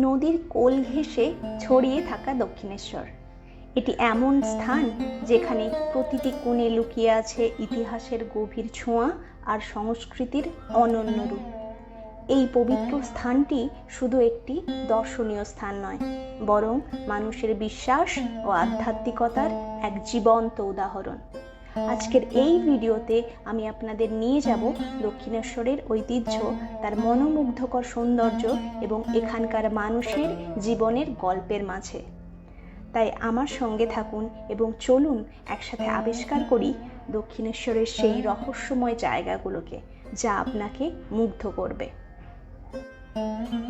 নদীর কোল ঘেঁষে ছড়িয়ে থাকা দক্ষিণেশ্বর। এটি এমন স্থান যেখানে প্রতিটি কোণে লুকিয়ে আছে ইতিহাসের গভীর ছোঁয়া আর সংস্কৃতির অনন্য রূপ। এই পবিত্র স্থানটি শুধু একটি দর্শনীয় স্থান নয়, বরং মানুষের বিশ্বাস ও আধ্যাত্মিকতার এক জীবন্ত উদাহরণ। আজকের এই ভিডিওতে আমি আপনাদের নিয়ে যাব দক্ষিণেশ্বরের ঐতিহ্য, তার মনোমুগ্ধকর সৌন্দর্য এবং এখানকার মানুষের জীবনের গল্পের মাঝে। তাই আমার সঙ্গে থাকুন এবং চলুন একসাথে আবিষ্কার করি দক্ষিণেশ্বরের সেই রহস্যময় জায়গাগুলোকে, যা আপনাকে মুগ্ধ করবে।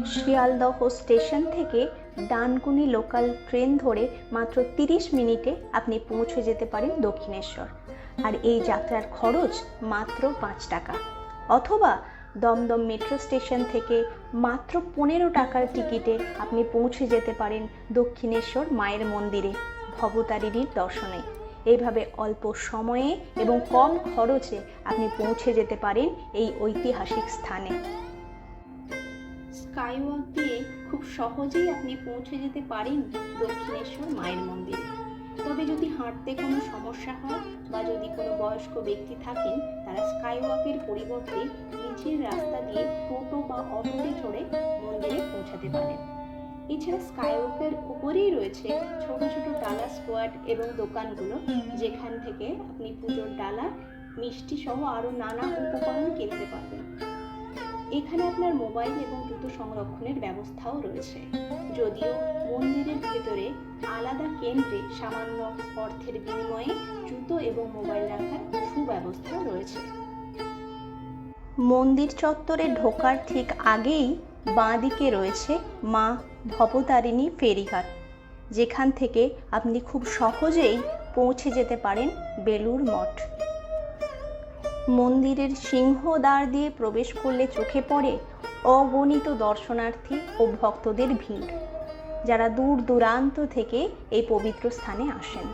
শিয়ালদহ স্টেশন থেকে ডানকুনি লোকাল ট্রেন ধরে মাত্র তিরিশ মিনিটে আপনি পৌঁছে যেতে পারেন দক্ষিণেশ্বর। আর এই যাত্রার খরচ মাত্র পাঁচ টাকা। অথবা দমদম মেট্রো স্টেশন থেকে মাত্র পনেরো টাকার টিকিটে আপনি পৌঁছে যেতে পারেন দক্ষিণেশ্বর মায়ের মন্দিরে ভবতারিণীর দর্শনে। এইভাবে অল্প সময়ে এবং কম খরচে আপনি পৌঁছে যেতে পারেন এই ঐতিহাসিক স্থানে। স্কাইওয়াক দিয়ে খুব সহজেই আপনি পৌঁছে যেতে পারেন দক্ষিণেশ্বর মায়ের মন্দিরে। তবে যদি হাঁটতে কোনো সমস্যা হয় বা যদি কোনো বয়স্ক ব্যক্তি থাকেন, তারা স্কাইওয়াকের পরিবর্তে নিচের রাস্তা দিয়ে টোটো বা অটোতে চড়ে মন্দিরে পৌঁছাতে পারেন। এছাড়া স্কাইওয়াকের উপরেই রয়েছে ছোট ছোট ডালা স্কোয়াড এবং দোকানগুলো, যেখান থেকে আপনি পুজোর ডালা, মিষ্টি সহ আরও নানা উপকরণ কিনতে পারবেন। এখানে আপনার মোবাইল এবং জুতো সংরক্ষণের ব্যবস্থাও রয়েছে। যদিও মন্দিরের ভেতরে আলাদা কেন্দ্রে সামান্য অর্থের বিনিময়ে জুতো এবং মোবাইল রাখার সুব্যবস্থা রয়েছে। মন্দির চত্বরে ঢোকার ঠিক আগেই বাঁ দিকে রয়েছে মা ভবতারিণী ফেরিঘাট। যেখান থেকে আপনি খুব সহজেই পৌঁছে যেতে পারেন বেলুর মঠ। মন্দিরের সিংহদ্বার দিয়ে প্রবেশ করলে চোখে পড়ে অগণিত দর্শনার্থী ও ভক্তদের ভিড়, যারা দূর দূরান্ত থেকে এই পবিত্র স্থানে আসেন।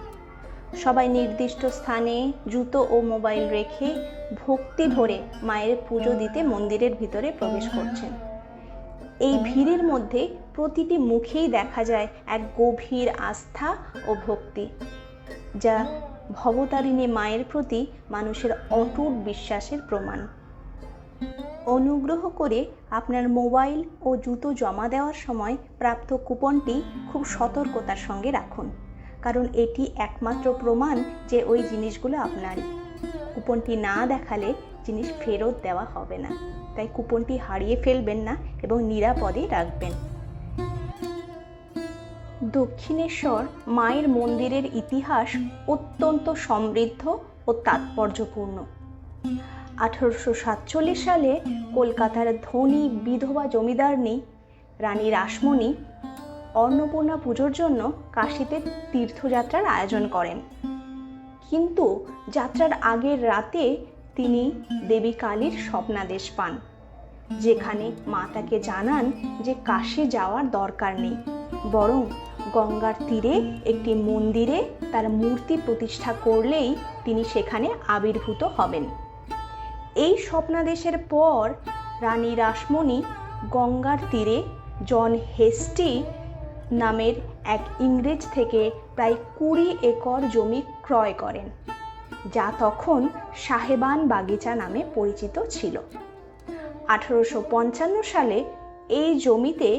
সবাই নির্দিষ্ট স্থানে জুতো ও মোবাইল রেখে ভক্তি ভরে মায়ের পুজো দিতে মন্দিরের ভিতরে প্রবেশ করছেন। এই ভিড়ের মধ্যে প্রতিটি মুখেই দেখা যায় এক গভীর আস্থা ও ভক্তি, যা ভবতারিণী মায়ের প্রতি মানুষের অটুট বিশ্বাসের প্রমাণ। অনুগ্রহ করে আপনার মোবাইল ও জুতো জমা দেওয়ার সময় প্রাপ্ত কুপনটি খুব সতর্কতার সঙ্গে রাখুন, কারণ এটি একমাত্র প্রমাণ যে ওই জিনিসগুলো আপনারই। কুপনটি না দেখালে জিনিস ফেরত দেওয়া হবে না, তাই কুপনটি হারিয়ে ফেলবেন না এবং নিরাপদে রাখবেন। দক্ষিণেশ্বর মায়ের মন্দিরের ইতিহাস অত্যন্ত সমৃদ্ধ ও তাৎপর্যপূর্ণ। আঠারোশো সাতচল্লিশ সালে কলকাতার ধনী বিধবা জমিদারনি রানী রাসমণি অন্নপূর্ণা পুজোর জন্য কাশীতে তীর্থযাত্রার আয়োজন করেন। কিন্তু যাত্রার আগের রাতে তিনি দেবী কালীর স্বপ্নাদেশ পান, যেখানে মা তাকে জানান যে কাশী যাওয়ার দরকার নেই, বরং গঙ্গার তীরে, একটি মন্দিরে তার মূর্তি প্রতিষ্ঠা করলেই তিনি সেখানে আবির্ভূত হবেন। এই স্বপ্নাদেশের পর রানী রাসমণি গঙ্গার তীরে জন হেস্টি নামের এক ইংরেজ থেকে প্রায় কুড়ি একর জমি ক্রয় করেন, যা তখন সাহেবান বাগিচা নামে পরিচিত ছিল। আঠারোশো পঞ্চান্ন সালে এই জমিতে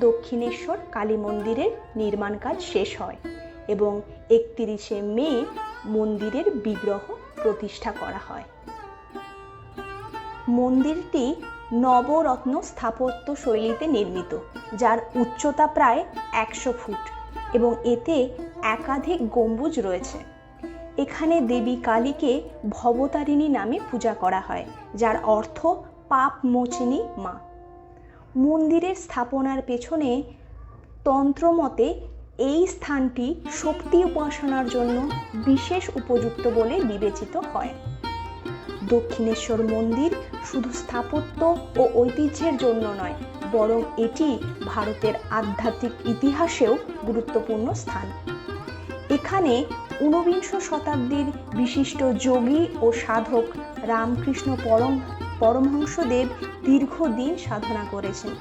দক্ষিণেশ্বর কালী মন্দিরের নির্মাণ কাজ শেষ হয় এবং একত্রিশে মে মন্দিরের বিগ্রহ প্রতিষ্ঠা করা হয়। মন্দিরটি নবরত্ন স্থাপত্য শৈলীতে নির্মিত, যার উচ্চতা প্রায় একশো ফুট এবং এতে একাধিক গম্বুজ রয়েছে। এখানে দেবী কালীকে ভবতারিণী নামে পূজা করা হয়, যার অর্থ পাপ মোচিনী মা। মন্দিরের স্থাপনার পেছনে তন্ত্রমতে এই স্থানটি শক্তি উপাসনার জন্য বিশেষ উপযুক্ত বলে বিবেচিত হয়। দক্ষিণেশ্বর মন্দির শুধু স্থাপত্য ও ঐতিহ্যের জন্য নয়, বরং এটি ভারতের আধ্যাত্মিক ইতিহাসেও গুরুত্বপূর্ণ স্থান। এখানে ঊনবিংশ শতাব্দীর বিশিষ্ট যোগী ও সাধক রামকৃষ্ণ পরম পরমহংসদেব দীর্ঘদিন সাধনা করেছেন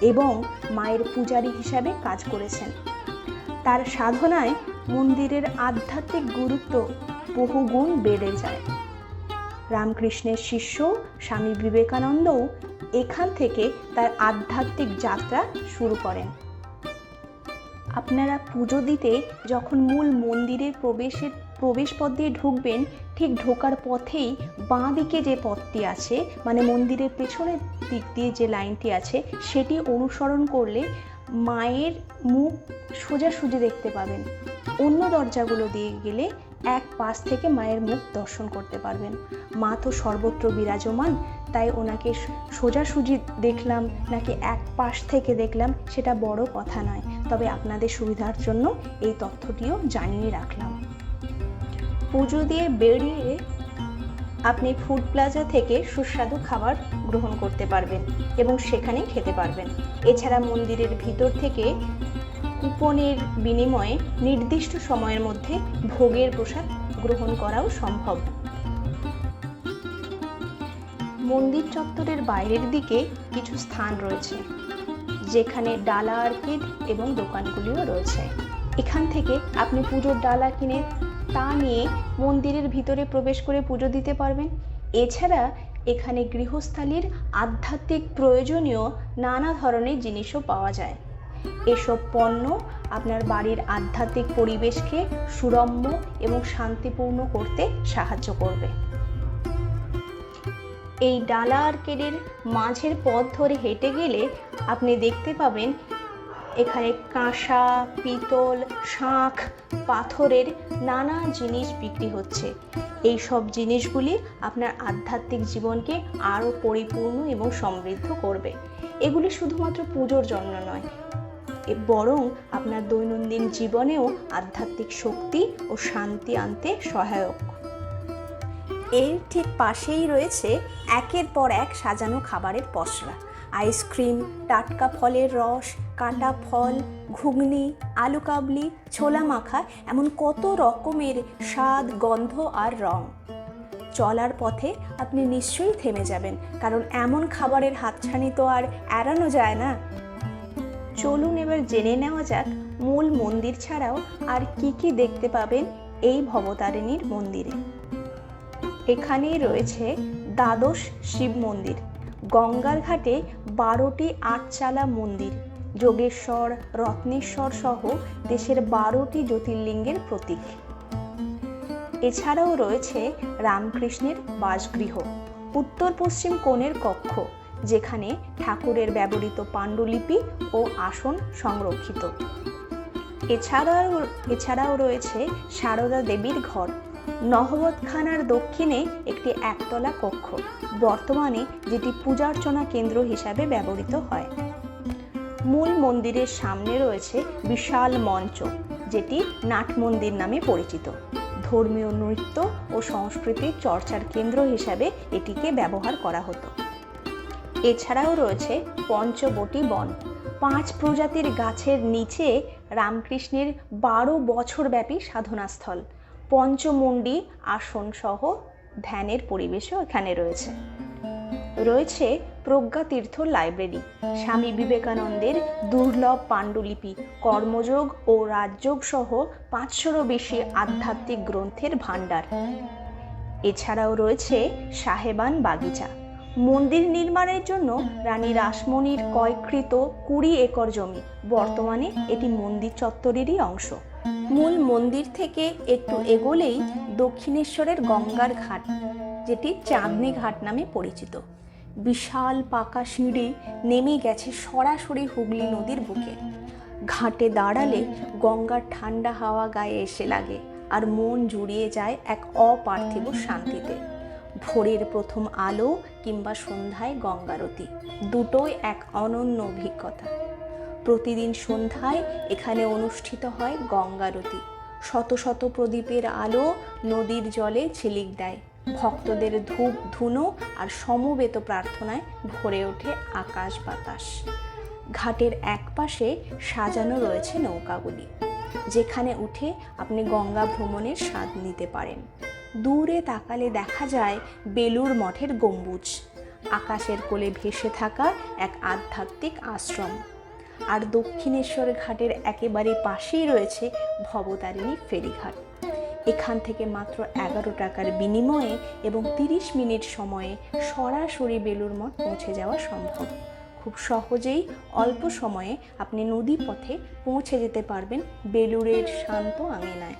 এবং মায়ের পূজারী হিসাবে কাজ করেছেন। তার সাধনায় মন্দিরের আধ্যাত্মিক গুরুত্ব বহুগুণ বেড়ে যায়। রামকৃষ্ণের শিষ্য স্বামী বিবেকানন্দও এখান থেকে তার আধ্যাত্মিক যাত্রা শুরু করেন। আপনারা পুজো দিতে যখন মূল মন্দিরে প্রবেশের প্রবেশপথ দিয়ে ঢুকবেন, ঠিক ঢোকার পথেই বাঁ দিকে যে পথটি আছে মানে মন্দিরের পেছনের দিক দিয়ে যে লাইনটি আছে, সেটি অনুসরণ করলে মায়ের মুখ সোজাসুজি দেখতে পাবেন। অন্য দরজাগুলো দিয়ে গেলে এক পাশ থেকে মায়ের মুখ দর্শন করতে পারবেন। মা তো সর্বত্র বিরাজমান, তাই ওনাকে সোজাসুজি দেখলাম, নাকি এক পাশ থেকে দেখলাম, সেটা বড় কথা নয়। তবে আপনাদের সুবিধার জন্য এই তথ্যটিও জানিয়ে রাখলাম। পুজো দিয়ে বেরিয়ে আপনি ফুড প্লাজা থেকে সুস্বাদু খাবার গ্রহণ করতে পারবেন এবং সেখানে খেতে পারবেন। এছাড়া মন্দিরের ভিতর থেকে কুপনের বিনিময়ে নির্দিষ্ট সময়ের মধ্যে ভোগের প্রসাদ গ্রহণ করাও সম্ভব। মন্দির চত্বরের বাইরের দিকে কিছু স্থান রয়েছে, যেখানে ডালা আর্কিড এবং দোকানগুলিও রয়েছে। এখান থেকে আপনি পুজোর ডালা কিনে তা নিয়ে মন্দিরের ভিতরে প্রবেশ করে পুজো দিতে পারবেন। এছাড়া এখানে গৃহস্থালির আধ্যাত্মিক প্রয়োজনীয় নানা ধরনের জিনিসও পাওয়া যায়। এসব পণ্য আপনার বাড়ির আধ্যাত্মিক পরিবেশকে সুরম্য এবং শান্তিপূর্ণ করতে সাহায্য করবে। এই ডালা আর্কেডের মাঝের পথ ধরে হেঁটে গেলে আপনি দেখতে পাবেন, এখানে কাঁসা, পিতল, শাঁখ পাথরের নানা জিনিস বিক্রি হচ্ছে। এই সব জিনিসগুলি আপনার আধ্যাত্মিক জীবনকে আরও পরিপূর্ণ এবং সমৃদ্ধ করবে। এগুলি শুধুমাত্র পুজোর জন্য নয় বরং আপনার দৈনন্দিন জীবনেও আধ্যাত্মিক শক্তি ও শান্তি আনতে সহায়ক। এর ঠিক পাশেই রয়েছে একের পর এক সাজানো খাবারের পসরা। আইসক্রিম টাটকা ফলের রস, কাটা ফল, ঘুগনি, আলু কাবলি, ছোলা মাখা, এমন কত রকমের স্বাদ, গন্ধ আর রং। চলার পথে আপনি নিশ্চয়ই থেমে যাবেন, কারণ এমন খাবারের হাতছানি তো আর এড়ানো যায় না। চলুন এবার জেনে নেওয়া যাক, মূল মন্দির ছাড়াও আর কি কি দেখতে পাবেন এই ভবতারিণীর মন্দিরে। এখানেই রয়েছে দ্বাদশ শিব মন্দির। গঙ্গার ঘাটে বারোটি আটচালা মন্দির, যোগেশ্বর, রত্নেশ্বর সহ দেশের বারোটি জ্যোতির্লিঙ্গের প্রতীক। এছাড়াও রয়েছে রামকৃষ্ণের বাসগৃহ উত্তর পশ্চিম কোণের কক্ষ, যেখানে ঠাকুরের ব্যবহৃত পাণ্ডুলিপি ও আসন সংরক্ষিত। এছাড়াও এছাড়াও রয়েছে সারদা দেবীর ঘর নহবতখানার দক্ষিণে একটি একতলা কক্ষ, বর্তমানে যেটি পূজার্চনা কেন্দ্র হিসাবে ব্যবহৃত হয়। মূল মন্দিরের সামনে রয়েছে বিশাল মঞ্চ, যেটি নাট মন্দির নামে পরিচিত। ধর্মীয় নৃত্য ও সংস্কৃতির চর্চার কেন্দ্র হিসাবে এটিকে ব্যবহার করা হতো। এছাড়াও রয়েছে পঞ্চবটি বন। পাঁচ প্রজাতির গাছের নিচে রামকৃষ্ণের বারো বছরব্যাপী সাধনাস্থল। পঞ্চমুণ্ডি আসন সহ ধ্যানের পরিবেশও এখানে রয়েছে। রয়েছে প্রজ্ঞাতীর্থ লাইব্রেরি। স্বামী বিবেকানন্দের দুর্লভ পাণ্ডুলিপি, কর্মযোগ ও রাজযোগ সহ পাঁচশোরও বেশি আধ্যাত্মিক গ্রন্থের ভাণ্ডার। এছাড়াও রয়েছে সাহেবান বাগিচা। মন্দির নির্মাণের জন্য রানী রাসমণির কয়কৃত কুড়ি একর জমি। বর্তমানে এটি মন্দির চত্বরেরই অংশ। মূল মন্দির থেকে একটু এগোলেই দক্ষিণেশ্বরের গঙ্গার ঘাট, যেটি চাঁদনি ঘাট নামে পরিচিত। বিশাল পাকা সিঁড়ি নেমে গেছে সরাসরি হুগলি নদীর বুকে। ঘাটে দাঁড়ালে গঙ্গার ঠান্ডা হাওয়া গায়ে এসে লাগে আর মন জুড়িয়ে যায় এক অপার্থিব শান্তিতে। ভোরের প্রথম আলো কিংবা সন্ধ্যায় গঙ্গারতি, দুটোই এক অনন্য অভিজ্ঞতা। প্রতিদিন সন্ধ্যায় এখানে অনুষ্ঠিত হয় গঙ্গারতি। শত শত প্রদীপের আলো নদীর জলে ঝিলিক দেয়। ভক্তদের ধূপ, ধুনো আর সমবেত প্রার্থনায় ভরে ওঠে আকাশ বাতাস। ঘাটের একপাশে সাজানো রয়েছে নৌকাগুলি, যেখানে উঠে আপনি গঙ্গা ভ্রমণের স্বাদ নিতে পারেন। দূরে তাকালে দেখা যায় বেলুর মঠের গম্বুজ। আকাশের কোলে ভেসে থাকা এক আধ্যাত্মিক আশ্রম। আর দক্ষিণেশ্বর ঘাটের একেবারে পাশেই রয়েছে ভবতারিণী ফেরিঘাট। এখান থেকে মাত্র এগারো টাকার বিনিময়ে এবং তিরিশ মিনিট সময়ে সরাসরি বেলুর মঠ পৌঁছে যাওয়া সম্ভব। খুব সহজেই অল্প সময়ে আপনি নদী পথে পৌঁছে যেতে পারবেন বেলুড়ের শান্ত আঙিনায়।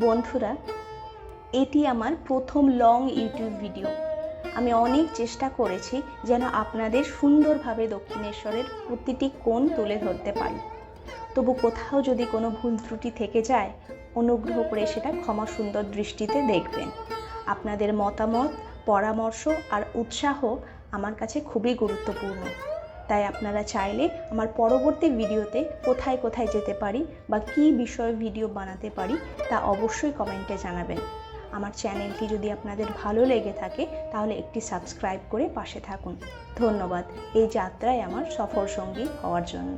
বন্ধুরা, এটি আমার প্রথম লং ইউটিউব ভিডিও আমি অনেক চেষ্টা করেছি যেন আপনাদের সুন্দরভাবে দক্ষিণেশ্বরের প্রতিটি কোণ তুলে ধরতে পারি। তবু কোথাও যদি কোনো ভুল ত্রুটি থেকে যায়, অনুগ্রহ করে সেটা ক্ষমা সুন্দর দৃষ্টিতে দেখবেন। আপনাদের মতামত, পরামর্শ আর উৎসাহ আমার কাছে খুবই গুরুত্বপূর্ণ। তাই আপনারা চাইলে আমার পরবর্তী ভিডিওতে কোথায় কোথায় যেতে পারি বা কী বিষয়ে ভিডিও বানাতে পারি তা অবশ্যই কমেন্টে জানাবেন। আমার চ্যানেলটি যদি আপনাদের ভালো লেগে থাকে, তাহলে একটি সাবস্ক্রাইব করে পাশে থাকুন। ধন্যবাদ। এই যাত্রায় আমার সফর সঙ্গী হওয়ার জন্য।